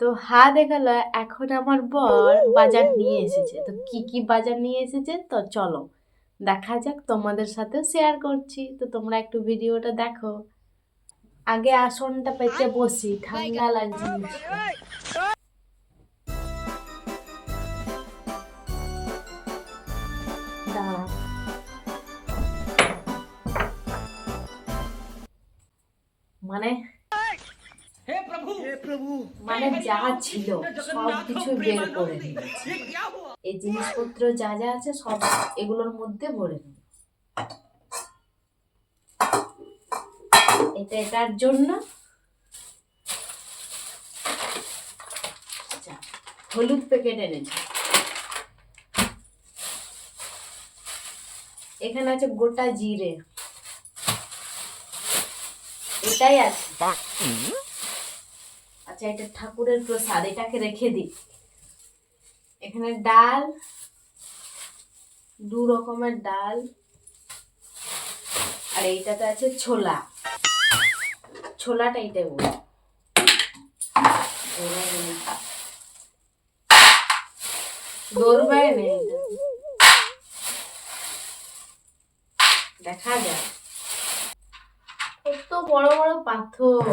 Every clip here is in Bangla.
তো হা দেখাল, এখন আমার বর বাজার নিয়ে এসেছে। তো কি কি বাজার নিয়ে এসেছে? তো চলো, দেখা যাক, তোমাদের সাথে শেয়ার করছি। তো তোমরা একটু ভিডিওটা দেখো। আগে আসনটা পেতে বসি, ঠান্ডা লাগছে। মানে হে প্রভু! হে প্রভু! মানে যা ছিল সব কিছু বের করে এই জিনিসপত্র যা যা আছে সব এগুলোর মধ্যে ভরে নিই এটা এটার জন্য হলুদ প্যাকেট এনেছি। এখানে আছে গোটা জিরে। এটাই আছে। আচ্ছা এটা ঠাকুরের প্রসাদ, এটাকে রেখে দিই। এখানে ডাল, দু রকমের ডাল, আর এইটাতে আছে ছোলা। ছোলাটা এইটাই দেখা যায় কত বড় বড় পাথর।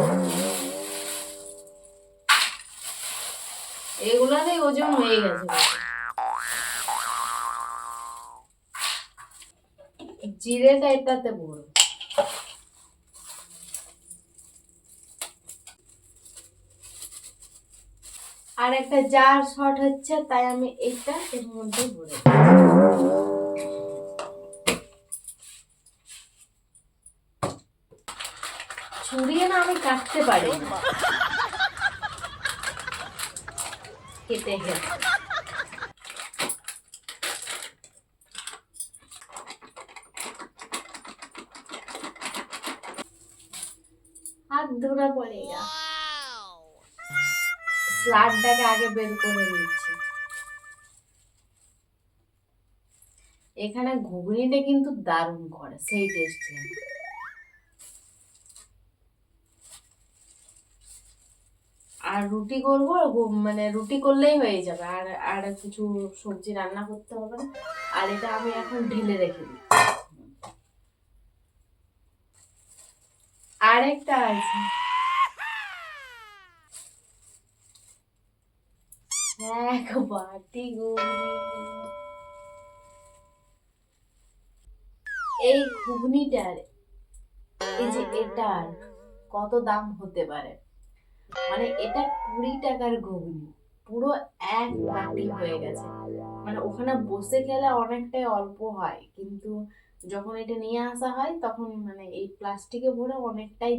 এগুলাতে ওজন হয়ে গেছে। জিরেটা এটাতে বড় আর একটা জার শর্ট হচ্ছে, তাই আমি এইটা এর মধ্যে ভরে ছুরিয়ে না আমি কাটতে পারি না। কেটে গেছে হাত ধরা পড়ে গা আগে বের করে নিচ্ছি। এখানে ঘুগনিটা কিন্তু দারুণ করে, সেই টেস্ট আর রুটি করব মানে রুটি করলেই হয়ে যাবে। আর আর কিছু সবজি রান্না করতে হবে না। আর এটা আমি এখন ঢেলে রেখে দিই আরেকটা আছে। এক এই ঘুগনিটার, এই যে এটার কত দাম হতে পারে? মানে এটা কুড়ি টাকার ঘুগনি। পুরো এক বাটি হয়ে গেছে। মানে ওখানে বসে খেলে অনেকটাই অল্প হয়, কিন্তু যখন এটা নিয়ে আসা হয় তখন মানে এই প্লাস্টিকে ভরে অনেকটাই